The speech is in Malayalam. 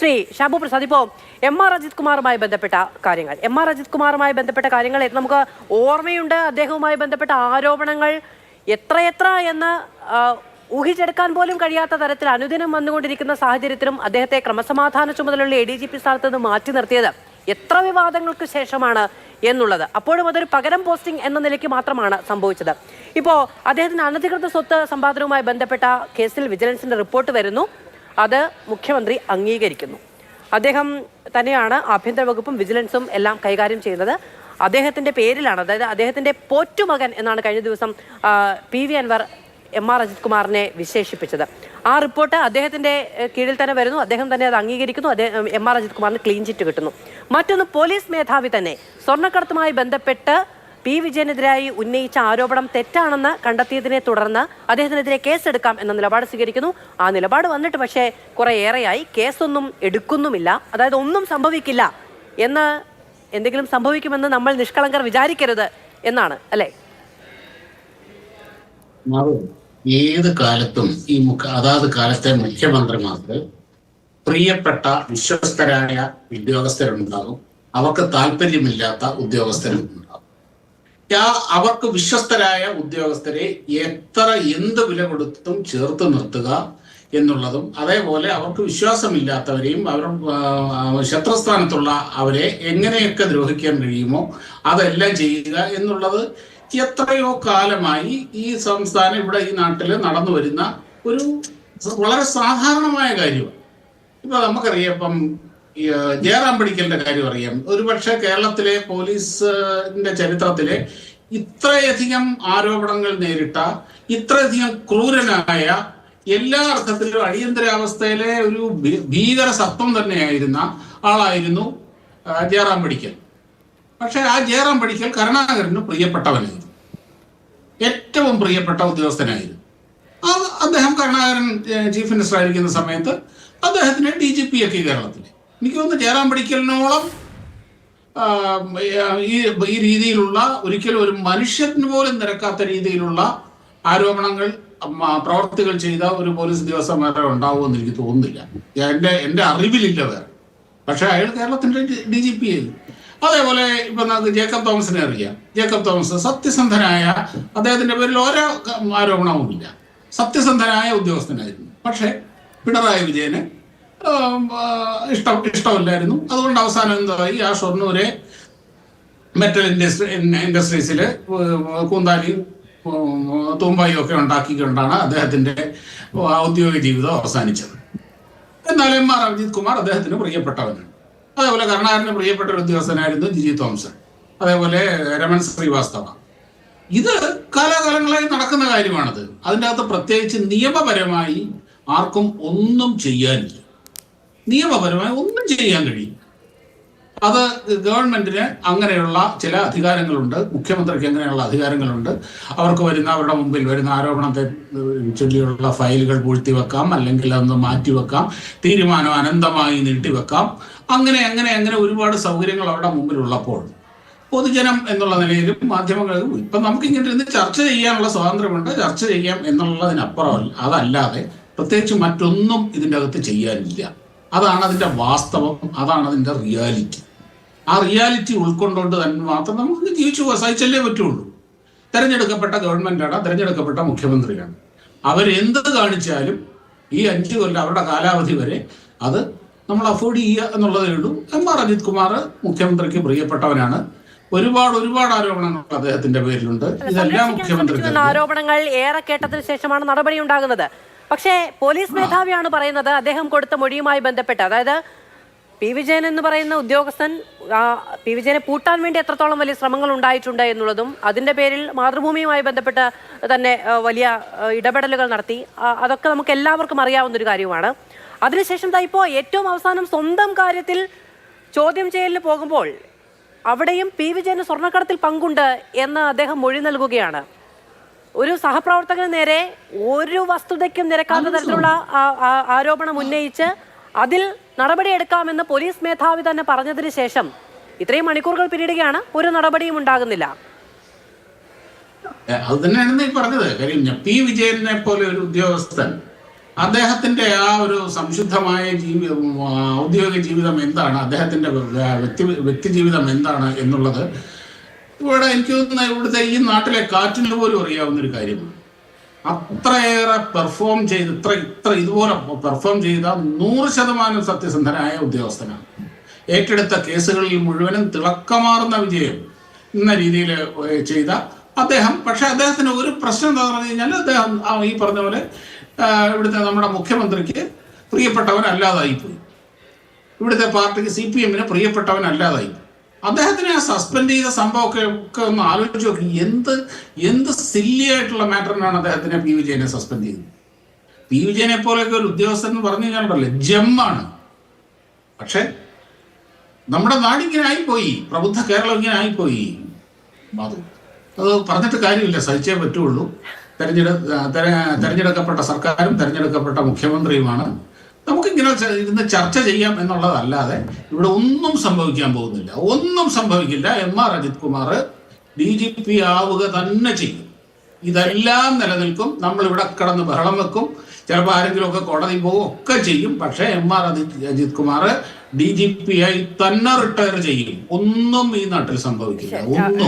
ശ്രീ ഷാബു പ്രസാദ്. ഇപ്പോൾ എം ആർ അജിത് കുമാറുമായി ബന്ധപ്പെട്ട കാര്യങ്ങൾ. എം ആർ അജിത് കുമാറുമായി ബന്ധപ്പെട്ട കാര്യങ്ങൾ നമുക്ക് ഓർമ്മയുണ്ട്. അദ്ദേഹവുമായി ബന്ധപ്പെട്ട ആരോപണങ്ങൾ എത്രയെത്ര എന്ന് ഊഹിച്ചെടുക്കാൻ പോലും കഴിയാത്ത തരത്തിൽ അനുദിനം വന്നുകൊണ്ടിരിക്കുന്ന സാഹചര്യത്തിലും അദ്ദേഹത്തെ ക്രമസമാധാന ചുമതലയുള്ള എ ഡി ജി പി സ്ഥാനത്ത് നിന്ന് മാറ്റി നിർത്തിയത് എത്ര വിവാദങ്ങൾക്ക് ശേഷമാണ് എന്നുള്ളത്. അപ്പോഴും അതൊരു പകരം പോസ്റ്റിംഗ് എന്ന നിലയ്ക്ക് മാത്രമാണ് സംഭവിച്ചത്. ഇപ്പോൾ അദ്ദേഹത്തിന് അനധികൃത സ്വത്ത് സമ്പാദനവുമായി ബന്ധപ്പെട്ട കേസിൽ വിജിലൻസിന്റെ റിപ്പോർട്ട് വരുന്നു. അത് മുഖ്യമന്ത്രി അംഗീകരിക്കുന്നു. അദ്ദേഹം തന്നെയാണ് ആഭ്യന്തര വകുപ്പും വിജിലൻസും എല്ലാം കൈകാര്യം ചെയ്യുന്നത്. അദ്ദേഹത്തിന്റെ പേരിലാണ് അതായത് അദ്ദേഹത്തിന്റെ പോറ്റുമകൻ എന്നാണ് കഴിഞ്ഞ ദിവസം P V Anvar M R Ajith കുമാറിനെ വിശേഷിപ്പിച്ചത്. ആ റിപ്പോർട്ട് അദ്ദേഹത്തിന്റെ കീഴിൽ തന്നെ വരുന്നു. അദ്ദേഹം തന്നെ അത് അംഗീകരിക്കുന്നു. അദ്ദേഹം എം ആർ അജിത് കുമാറിന് ക്ലീൻ ചിറ്റ് കിട്ടുന്നു. മറ്റൊന്ന് പോലീസ് മേധാവി തന്നെ. സ്വർണക്കടത്തുമായി ബന്ധപ്പെട്ട് പി വിജയനെതിരായി ഉന്നയിച്ച ആരോപണം തെറ്റാണെന്ന് കണ്ടെത്തിയതിനെ തുടർന്ന് അദ്ദേഹത്തിനെതിരെ കേസെടുക്കാം എന്ന നിലപാട് സ്വീകരിക്കുന്നു. ആ നിലപാട് വന്നിട്ട് പക്ഷേ കുറെ ഏറെയായി കേസൊന്നും എടുക്കുന്നുമില്ല. അതായത് ഒന്നും സംഭവിക്കില്ല എന്ന് എന്തെങ്കിലും സംഭവിക്കുമെന്ന് നമ്മൾ നിഷ്കളങ്കർ വിചാരിക്കരുത് എന്നാണ് അല്ലേ? ഏത് കാലത്തും ഈ മുഖ അതാത് കാലത്തെ മുഖ്യമന്ത്രിമാർക്ക് പ്രിയപ്പെട്ട വിശ്വസ്തരായ ഉദ്യോഗസ്ഥരുണ്ടാകും. അവർക്ക് താല്പര്യമില്ലാത്ത ഉദ്യോഗസ്ഥരും അവർക്ക് വിശ്വസ്തരായ ഉദ്യോഗസ്ഥരെ എത്ര എന്ത് വില കൊടുത്തും ചേർത്ത് നിർത്തുക എന്നുള്ളതും അതേപോലെ അവർക്ക് വിശ്വാസമില്ലാത്തവരെയും അവർ ശത്രുസ്ഥാനത്തുള്ള അവരെ എങ്ങനെയൊക്കെ ദ്രോഹിക്കാൻ കഴിയുമോ അതെല്ലാം ചെയ്യുക എന്നുള്ളത് എത്രയോ കാലമായി ഈ സംസ്ഥാനം ഇവിടെ ഈ നാട്ടിൽ നടന്നു വരുന്ന ഒരു വളരെ സാധാരണമായ കാര്യമാണ്. ഇപ്പൊ നമുക്കറിയാം ഇപ്പം ജയറാം പടിക്കലിന്റെ കാര്യം അറിയാം. ഒരുപക്ഷെ കേരളത്തിലെ പോലീസിന്റെ ചരിത്രത്തിലെ ഇത്രയധികം ആരോപണങ്ങൾ നേരിട്ട ഇത്രയധികം ക്രൂരനായ എല്ലാ അർത്ഥത്തിലും അടിയന്തരാവസ്ഥയിലെ ഒരു ഭീകര സത്വം തന്നെയായിരുന്ന ആളായിരുന്നു ജയറാം പടിക്കൽ. പക്ഷെ ആ ജയറാം പടിക്കൽ കരുണാകരന് പ്രിയപ്പെട്ടവനായിരുന്നു. ഏറ്റവും പ്രിയപ്പെട്ട ഉദ്യോഗസ്ഥനായിരുന്നു. അത് അദ്ദേഹം കരുണാകരൻ ചീഫ് മിനിസ്റ്റർ ആയിരിക്കുന്ന സമയത്ത് അദ്ദേഹത്തിന് ഡി ജി പി ആക്കി കേരളത്തിൽ എനിക്ക് തോന്നുന്നു ജയറാം പഠിക്കലിനോളം ഈ ഈ രീതിയിലുള്ള ഒരിക്കലും ഒരു മനുഷ്യന് പോലും നിരക്കാത്ത രീതിയിലുള്ള ആരോപണങ്ങൾ പ്രവർത്തികൾ ചെയ്ത ഒരു പോലീസ് ഉദ്യോഗസ്ഥൻ വേറെ ഉണ്ടാവുമെന്ന് എനിക്ക് തോന്നുന്നില്ല. എന്റെ എന്റെ അറിവിലില്ല വേറെ. പക്ഷെ അയാൾ കേരളത്തിന്റെ ഡി ജി പി ആയിരുന്നു അതേപോലെ ഇപ്പൊ നമുക്ക് ജേക്കബ് തോമസിനെ അറിയാം. ജേക്കബ് തോമസ് സത്യസന്ധനായ അദ്ദേഹത്തിന്റെ പേരിൽ ഓരോ ആരോപണവുമില്ല. സത്യസന്ധനായ ഉദ്യോഗസ്ഥനായിരുന്നു. പക്ഷെ പിണറായി വിജയന് ഇഷ്ടം ഇഷ്ടമില്ലായിരുന്നു. അതുകൊണ്ട് അവസാനം എന്തായി ആ ഷൊർണൂരെ മെറ്റൽ ഇൻഡസ്ട്രി ഇൻഡസ്ട്രീസിൽ കൂന്താലിയും ഉം, തൂമ്പായും ഒക്കെ ഉണ്ടാക്കിക്കൊണ്ടാണ് അദ്ദേഹത്തിന്റെ ഔദ്യോഗിക ജീവിതം അവസാനിച്ചത്. എന്നാൽ എം ആർ അഭിജിത് കുമാർ അദ്ദേഹത്തിന് പ്രിയപ്പെട്ടവനാണ് അതേപോലെ കരുണാകരന് പ്രിയപ്പെട്ട ഒരു ഉദ്യോഗസ്ഥനായിരുന്നു ജിജി തോംസൺ അതേപോലെ രമൺ ശ്രീവാസ്തവ. ഇത് കാലാകാലങ്ങളായി നടക്കുന്ന കാര്യമാണത്. അതിന്റെ അകത്ത് പ്രത്യേകിച്ച് നിയമപരമായി ആർക്കും ഒന്നും ചെയ്യാനില്ല. നിയമപരമായി ഒന്നും ചെയ്യാൻ കഴിയും. അത് ഗവൺമെന്റിന് അങ്ങനെയുള്ള ചില അധികാരങ്ങളുണ്ട്. മുഖ്യമന്ത്രിക്ക് അങ്ങനെയുള്ള അധികാരങ്ങളുണ്ട്. അവർക്ക് വരുന്ന അവരുടെ മുമ്പിൽ വരുന്ന ആരോപണത്തെ ചൊല്ലിയുള്ള ഫയലുകൾ പൂഴ്ത്തിവെക്കാം അല്ലെങ്കിൽ അതൊന്ന് മാറ്റിവെക്കാം തീരുമാനം അനന്തമായി നീട്ടിവെക്കാം. അങ്ങനെ അങ്ങനെ അങ്ങനെ ഒരുപാട് സൗകര്യങ്ങൾ അവരുടെ മുമ്പിലുള്ളപ്പോൾ പൊതുജനം എന്നുള്ള നിലയിലും മാധ്യമങ്ങൾ ഇപ്പൊ നമുക്ക് ഇങ്ങനെ ചർച്ച ചെയ്യാനുള്ള സ്വാതന്ത്ര്യമുണ്ട്. ചർച്ച ചെയ്യാം എന്നുള്ളതിനപ്പുറം അതല്ലാതെ പ്രത്യേകിച്ച് മറ്റൊന്നും ഇതിന്റെ അകത്ത് ചെയ്യാനില്ല. അതാണ് അതിന്റെ വാസ്തവം അതാണ് അതിന്റെ റിയാലിറ്റി. ആ റിയാലിറ്റി ഉൾക്കൊണ്ടുകൊണ്ട് തന്നെ മാത്രം നമുക്ക് ജീവിച്ചു സഹിച്ചല്ലേ പറ്റുള്ളൂ. തെരഞ്ഞെടുക്കപ്പെട്ട ഗവൺമെന്റാണ് തെരഞ്ഞെടുക്കപ്പെട്ട മുഖ്യമന്ത്രിയാണ്. അവരെന്ത് കാണിച്ചാലും ഈ അഞ്ചു കൊല്ലം അവരുടെ കാലാവധി വരെ അത് നമ്മൾ അഫോർഡ് ചെയ്യുക എന്നുള്ളതേ ഉള്ളൂ. എം ആർ അജിത് കുമാർ മുഖ്യമന്ത്രിക്ക് പ്രിയപ്പെട്ടവനാണ്. ഒരുപാട് ഒരുപാട് ആരോപണങ്ങൾ അദ്ദേഹത്തിന്റെ പേരിലുണ്ട്. ഇതെല്ലാം മുഖ്യമന്ത്രി ആരോപണങ്ങൾ ഏറെ കേട്ടതിന് ശേഷമാണ് നടപടി ഉണ്ടാകുന്നത്. പക്ഷേ പോലീസ് മേധാവിയാണ് പറയുന്നത് അദ്ദേഹം കൊടുത്ത മൊഴിയുമായി ബന്ധപ്പെട്ട്. അതായത് പി വിജയൻ എന്ന് പറയുന്ന ഉദ്യോഗസ്ഥൻ പി വിജയനെ പൂട്ടാൻ വേണ്ടി എത്രത്തോളം വലിയ ശ്രമങ്ങൾ ഉണ്ടായിട്ടുണ്ട് എന്നുള്ളതും അതിന്റെ പേരിൽ മാതൃഭൂമിയുമായി ബന്ധപ്പെട്ട് തന്നെ വലിയ ഇടപെടലുകൾ നടത്തി. അതൊക്കെ നമുക്ക് എല്ലാവർക്കും അറിയാവുന്ന ഒരു കാര്യമാണ് അതിനുശേഷം ഇപ്പോൾ ഏറ്റവും അവസാനം സ്വന്തം കാര്യത്തിൽ ചോദ്യം ചെയ്യലിന് പോകുമ്പോൾ അവിടെയും പി വിജയന് സ്വർണക്കടത്തിൽ പങ്കുണ്ട് എന്ന് അദ്ദേഹം മൊഴി നൽകുകയാണ്. ഒരു സഹപ്രവർത്തകന് നേരെ ഒരു വസ്തുതയ്ക്കും നിരക്കാത്ത തരത്തിലുള്ള ആരോപണം ഉന്നയിച്ച് അതിൽ നടപടിയെടുക്കാമെന്ന് പോലീസ് മേധാവി തന്നെ പറഞ്ഞതിന് ശേഷം ഇത്രയും മണിക്കൂറുകൾ പിന്നിടുകയാണ്. ഒരു നടപടിയും ഉണ്ടാകുന്നില്ല. അത് തന്നെയാണ് ഈ പറഞ്ഞത്. കാര്യം ഞാൻ പി. വിജയനെ പോലെ ഒരു ഉദ്യോഗസ്ഥൻ അദ്ദേഹത്തിന്റെ ആ ഒരു സംശുദ്ധമായ ജീവിതം ഔദ്യോഗിക ജീവിതം എന്താണ്? അദ്ദേഹത്തിന്റെ വ്യക്തി വ്യക്തി ജീവിതം എന്താണ് എന്നുള്ളത് ഇവിടെ എനിക്ക് തോന്നുന്ന ഇവിടുത്തെ ഈ നാട്ടിലെ കാറ്റിന് പോലും അറിയാവുന്ന ഒരു കാര്യമാണ്. അത്രയേറെ പെർഫോം ചെയ്ത് ഇത്ര ഇത്ര ഇതുപോലെ പെർഫോം ചെയ്ത നൂറ് ശതമാനം സത്യസന്ധനായ ഉദ്യോഗസ്ഥനാണ്. ഏറ്റെടുത്ത കേസുകളിൽ മുഴുവനും തിളക്കമാർന്ന വിജയം എന്ന രീതിയിൽ ചെയ്ത അദ്ദേഹം. പക്ഷെ അദ്ദേഹത്തിന് ഒരു പ്രശ്നം എന്താ പറഞ്ഞു കഴിഞ്ഞാൽ അദ്ദേഹം ഈ പറഞ്ഞ പോലെ ഇവിടുത്തെ നമ്മുടെ മുഖ്യമന്ത്രിക്ക് പ്രിയപ്പെട്ടവൻ അല്ലാതായിപ്പോയി ഇവിടുത്തെ പാർട്ടിക്ക് സി പി എമ്മിന് പ്രിയപ്പെട്ടവനല്ലാതായി അദ്ദേഹത്തിനെ സസ്പെൻഡ് ചെയ്ത സംഭവമൊക്കെ ഒക്കെ ഒന്ന് ആലോചിച്ച് നോക്കി. എന്ത് എന്ത് സില്ലി ആയിട്ടുള്ള മാറ്ററിനാണ് അദ്ദേഹത്തിനെ പി വിജയനെ സസ്പെൻഡ് ചെയ്തത്? പി വിജയനെ പോലെയൊക്കെ ഒരു ഉദ്യോഗസ്ഥൻ എന്ന് പറഞ്ഞു കഴിഞ്ഞാൽ ജമ്മാണ് പക്ഷെ നമ്മുടെ നാടിങ്ങനെ ആയിപ്പോയി. പ്രബുദ്ധ കേരളം ഇങ്ങനെ ആയിപ്പോയി. അത് അത് പറഞ്ഞിട്ട് കാര്യമില്ല. സഹിച്ചേ പറ്റുള്ളൂ. തെരഞ്ഞെടു തെരഞ്ഞെടുക്കപ്പെട്ട സർക്കാരും തെരഞ്ഞെടുക്കപ്പെട്ട മുഖ്യമന്ത്രിയുമാണ്. നമുക്കിങ്ങനെ ഇരുന്ന് ചർച്ച ചെയ്യാം എന്നുള്ളതല്ലാതെ ഇവിടെ ഒന്നും സംഭവിക്കാൻ പോകുന്നില്ല. ഒന്നും സംഭവിക്കില്ല. M R Ajith Kumar D G P ആവുക തന്നെ ചെയ്യും. ഇതെല്ലാം നിലനിൽക്കും. നമ്മൾ ഇവിടെ കിടന്ന് ബഹളം വെക്കും. ചിലപ്പോൾ ആരെങ്കിലും ഒക്കെ കോടതി പോകും ഒക്കെ ചെയ്യും. പക്ഷേ M R Ajith Ajith Kumar D G P ആയി തന്നെ റിട്ടയർ ചെയ്യും. ഒന്നും ഈ നാട്ടിൽ സംഭവിക്കില്ല. ഒന്നും.